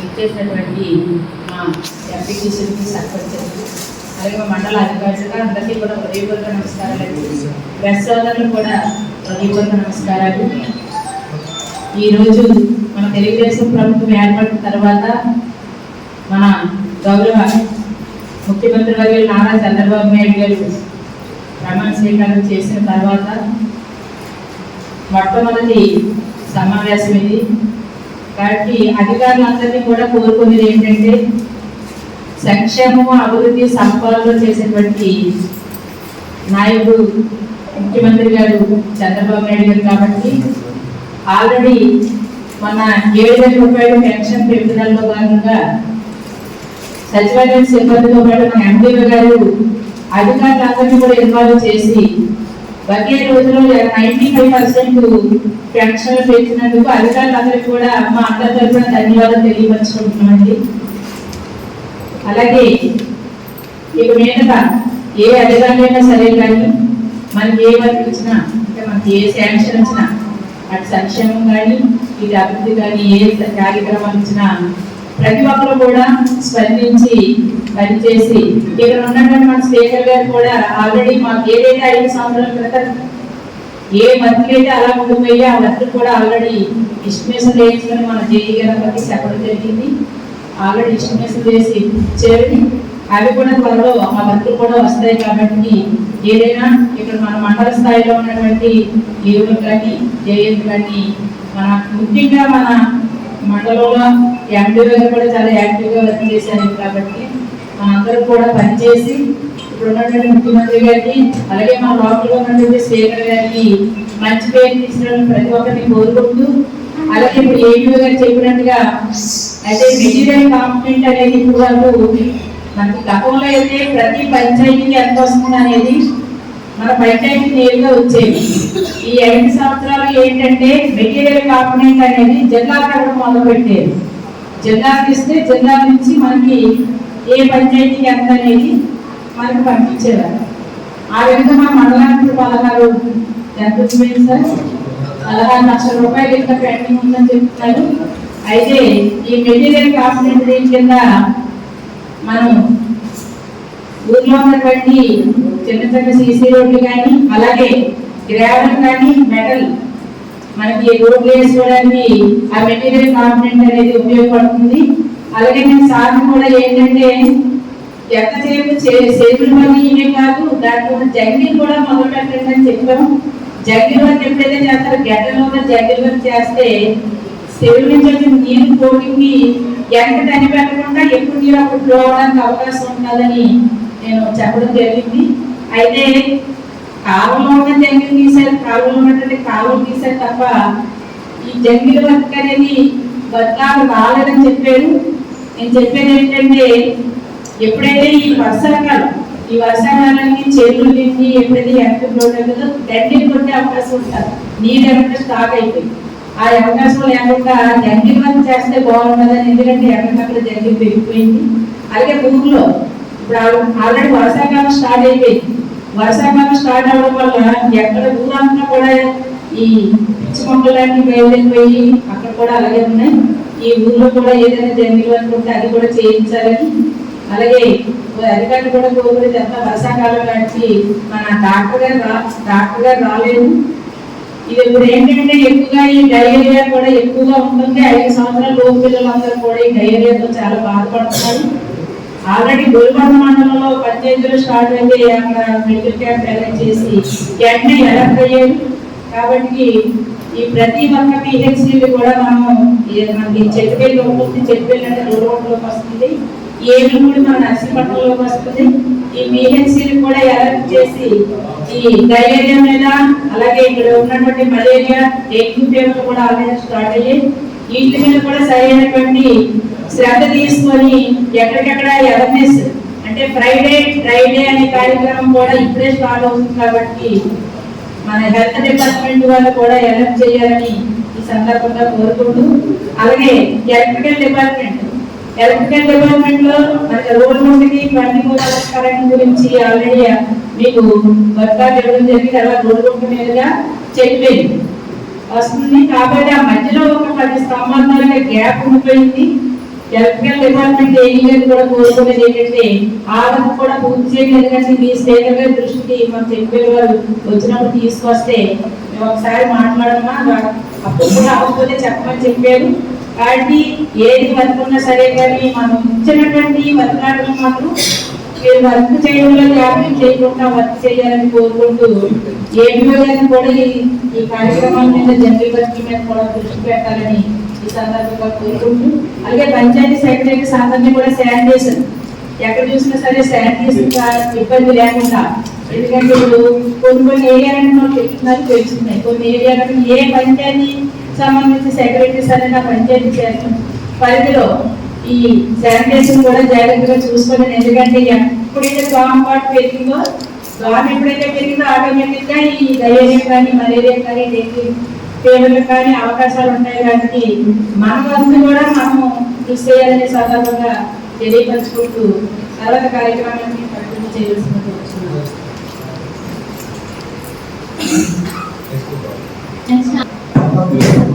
ఇచ్చేసినటువంటి మా ఎంపీటీసీలకి సర్పంచులకి అలాగే మా మండల అధికారులుగా అందరికీ కూడా హృదయపూర్వక నమస్కారాలు ప్రెస్ సోదరులు కూడా హృదయపూర్వక నమస్కారాలు. ఈరోజు మన తెలుగుదేశం ప్రభుత్వం ఏర్పడిన తర్వాత మన గౌరవ ముఖ్యమంత్రి వర్యులు నారా చంద్రబాబు నాయుడు గారు ప్రమాణ స్వీకారం చేసిన తర్వాత మొట్టమొదటి సమావేశం ఇది. కాబట్టి అధికారులందరినీ కూడా కోరుకునేది ఏంటంటే సంక్షేమము అభివృద్ధి సంపాదన చేసేటువంటి నాయకుడు ముఖ్యమంత్రి గారు చంద్రబాబు నాయుడు గారు కాబట్టి ఆల్రెడీ మన ఏడు వేల రూపాయలు పెన్షన్ పెంపుదలలో భాగంగా సచివాలయం సిబ్బందితో పాటు మన ఎంపీ గారు అధికారులందరినీ కూడా ఇన్వాల్వ్ చేసి ఒకే రోజులో నైన్టీ ఫైవ్ పర్సెంట్ పెన్షన్లు పెంచినందుకు అధికారులందరికీ కూడా మా అందరి తరఫున ధన్యవాదాలు తెలియపరచుకుంటున్నామండి. అలాగే ఇక మీదట ఏ అధికారులైనా సరే కానీ మనకి ఏ వర్క్ ఇచ్చినా అంటే మనకి ఏ శాంక్షన్ ఇచ్చినా అటు సంక్షేమం కానీ ఇది అభివృద్ధి కానీ ఏ కార్యక్రమాలు ఇచ్చినా ప్రతి ఒక్కరు కూడా స్పందించి పనిచేసి ఇక్కడ ఉన్నటువంటి మన స్పీకర్ గారు కూడా ఆల్రెడీ మాకు ఏదైతే ఐదు సంవత్సరాల క్రితం ఏ మంత్రి అయితే అలా ఉండిపోయి ఆ మంత్రి కూడా ఆల్రెడీ ఇస్టిమేషన్ వేయించుకొని మన జేఈ గారి అందరికీ చెప్పడం జరిగింది. ఆల్రెడీ ఇస్టిమేషన్ వేసి ఇచ్చేవి అవి కూడా త్వరలో ఆ వర్కులు కూడా వస్తాయి కాబట్టి ఏదైనా ఇక్కడ మన మండల స్థాయిలో ఉన్నటువంటి ఏవులు కానీ జేఏలు కానీ మన ముఖ్యంగా మన మండలంలో ఎండీ గారు కూడా చాలా యాక్టివ్గా వర్క్ చేశారు కాబట్టి అందరూ కూడా పనిచేసి ఇప్పుడు ఉన్నటువంటి ముఖ్యమంత్రి గారికి అలాగే మా లోకల్ ఉన్నటువంటి స్పీకర్ గారికి మంచి పేరు తీసుకురావడం ప్రతి ఒక్కరిని కోరుకుంటూ అలాగే ఇప్పుడు ఏపీ గారు చెప్పినట్టుగా అయితే మెటీరియల్ కాంపిటెంట్ అనేది ఇప్పుడు వరకు మనకి గతంలో అయితే ప్రతి పంచాయతీకి ఎంత వస్తుంది అనేది మన పంచాయతీ నేరుగా వచ్చేది. ఈ ఐదు సంవత్సరాలు ఏంటంటే మెటీరియల్ కాంపిటెంట్ అనేది జిల్లా కట్టడం మొదలు పెట్టేది జిల్లాకి ఇస్తే జిల్లా నుంచి మనకి ఏ పంచాయతీకి ఎంత అనేది మనకు పంపించేవారు ఆ విధంగా మన మండలానికి పదహారు ఎంత వచ్చింది సార్. పదహారు లక్షల రూపాయలు ఇంకా పెండింగ్ ఉందని చెప్తున్నారు. అయితే ఈ మెటీరియల్ కాంపొనెంట్ కింద మనం ఊర్లో ఉన్నటువంటి చిన్న చిన్న సీసీ రోడ్లు కానీ అలాగే గ్రావెల్ కానీ మెటల్ మనకి రోడ్లు వేసుకోవడానికి ఆ మెటీరియల్ కాంపినెంట్ అనేది ఉపయోగపడుతుంది. అలాగే నేను సార్ కూడా ఏంటంటే ఎంతసేపు సేపుల మంది ఇవే కాదు దాంట్లో జంగిల్ కూడా మొదలు పెట్టండి అని చెప్పాము. జంగిల్ వర్క్ ఎప్పుడైతే చేస్తారు గడ్డలో ఉన్న జంగిల్ వర్క్ చేస్తే సేవుల నుంచి వచ్చిన నీరు పోటీకి ఎంత తని పెట్టకుండా ఎక్కువ నీరు అప్పుడు ఫ్లో అవడానికి అవకాశం ఉంటుందని నేను చెప్పడం జరిగింది. అయితే కాలంలో ఉన్న జంగిల్ తీశారు కాలంలో ఉన్నటువంటి కాలం తీశారు తప్ప ఈ జంగిల్ వర్క్ అనేది బతకాలు రాలేదని చెప్పారు నేను చెప్పేది ఏంటంటే ఎప్పుడైతే ఈ వర్షాకాలం ఈ వర్షాకాలానికి చెరువులు నిండి ఎప్పుడైతే ఎంత ఫ్లో అవుతుందో దండిని కొట్టే అవకాశం ఉంటుంది. నీళ్ళు ఎక్కడ స్టాక్ అయిపోయింది. ఆ అవకాశం లేకుండా జంగి వర్క్ చేస్తే బాగుంటుందని ఎందుకంటే ఎక్కడికక్కడ జంగి పెరిగిపోయింది. అలాగే ఊర్లో ఇప్పుడు ఆల్రెడీ వర్షాకాలం స్టార్ట్ అయిపోయింది. వర్షాకాలం స్టార్ట్ అవ్వడం వల్ల ఎక్కడ ఊరంతా కూడా ఈ పిచ్చి మొక్కలన్నీ బయలుదేరిపోయి అక్కడ కూడా అలాగే ఉన్నాయి. ఈ ఊర్లో కూడా ఏదైనా జంగి వర్క్ ఉంటే అది కూడా చేయించాలని. అలాగే అధికారులు కూడా కోరుకునేది అంతా వర్షాకాలం లాంటి మన డాక్టర్ గారు రా డాక్టర్ గారు రాలేదు. ఇది ఇప్పుడు ఏంటంటే ఎక్కువగా ఈ డయేరియా కూడా ఎక్కువగా ఉంటుంది. ఐదు సంవత్సరాల లోపు పిల్లలందరూ కూడా ఈ డయేరియాతో చాలా బాధపడుతున్నారు. ఆల్రెడీ గోల్కొండ మండలంలో పంచాయతీలో స్టార్ట్ అయితే అక్కడ మెడికల్ క్యాంప్ అరేంజ్ చేసి వెంటనే ఎలర్ట్ అయ్యారు కాబట్టి ఈ ప్రతి ఒక్క పిహెచ్సీలు కూడా మనము మనకి చెట్టుపల్లి ఉంటుంది చెట్టుపల్లి అంటే రోడ్ వస్తుంది ఏమి కూడా మన నర్సీపట్నంలోకి వస్తుంది. ఈ పిహెచ్సీలు కూడా ఎలర్ట్ చేసి ఈ డైలేరియా మీద అలాగే ఇక్కడ ఉన్నటువంటి మలేరియా డెంగ్యూ ఫీవర్ కూడా ఆల్రెడీ స్టార్ట్ అయ్యాయి. వీటి మీద కూడా సరైనటువంటి శ్రద్ధ తీసుకొని ఎక్కడికెక్కడ అవేర్నెస్ అంటే ఫ్రైడే ఫ్రైడే అనే కార్యక్రమం కూడా ఇప్పుడే స్టార్ట్ అవుతుంది కాబట్టి మన హెల్త్ డిపార్ట్మెంట్ వాళ్ళు కూడా అలర్ట్ చేయాలని ఈ సందర్భంగా కోరుకుంటూ అలాగే ఎలక్ట్రికల్ డిపార్ట్మెంట్ ఎలక్ట్రికల్ డిపార్ట్మెంట్లో మనకి రోడ్ నుండి ట్వంటీ ఫోర్ అవర్స్ కరెంట్ గురించి ఆల్రెడీ మీకు వర్తా ఇవ్వడం జరిగింది. అలా రోడ్ గుంట మీదుగా చెప్పేది వస్తుంది. కాబట్టి ఆ మధ్యలో ఒక పది స్తంభాల గ్యాప్ ఉండిపోయింది. ఎలక్ట్రికల్ డిపార్ట్మెంట్ ఏఈ కూడా కోరుకునేది ఏంటంటే ఆ కూడా పూర్తి చేయలేదు కానీ మీ స్నేహితుల దృష్టికి మనం చెప్పే వారు వచ్చినప్పుడు తీసుకొస్తే మేము ఒకసారి మాట్లాడమా? అప్పుడు కూడా అవ్వకపోతే చెప్పమని చెప్పారు. కాబట్టి ఏది బతుకున్నా ఉన్నా సరే కానీ మనం ఇచ్చినటువంటి వర్క్ మాత్రం మీరు వర్క్ చేయడంలో జాగ్రత్త చేయకుండా వర్క్ చేయాలని కోరుకుంటూ ఏపీఓ గారిని కూడా ఈ కార్యక్రమాల కార్యక్రమం మీద జనరల్ వర్క్ మీద కూడా దృష్టి పెట్టాలని ఈ సందర్భంగా కోరుకుంటూ అలాగే పంచాయతీ సెక్రటరీ సాధనని కూడా శానిటేషన్ ఎక్కడ చూసినా సరే శానిటేషన్ ఇబ్బంది లేకుండా ఎందుకంటే ఇప్పుడు కొన్ని కొన్ని ఏరియాలను మనం చెప్తున్నారు తెలుస్తున్నాయి. కొన్ని ఏరియాలకు ఏ పంచాయతీ సంబంధించి సెక్రటరీ సరే నా పంచాయతీ చేయడం పరిధిలో ఈ శానిటేషన్ కూడా జాగ్రత్తగా చూసుకోలేదు ఎందుకంటే ఎప్పుడైతే దోమ పెరిగిందో దోమ ఎప్పుడైతే పెరిగిందో ఆటోమేటిక్గా ఈ డయేరియా కానీ మలేరియా కానీ డెంగ్యూ ఫీవర్లు కానీ అవకాశాలు ఉంటాయి కాబట్టి మన వంతు కూడా మనము కృషి చేయాలనే సందర్భంగా తెలియపరచుకుంటూ తర్వాత కార్యక్రమాన్ని చేయాల్సింది కోరుచున్నాను. Next.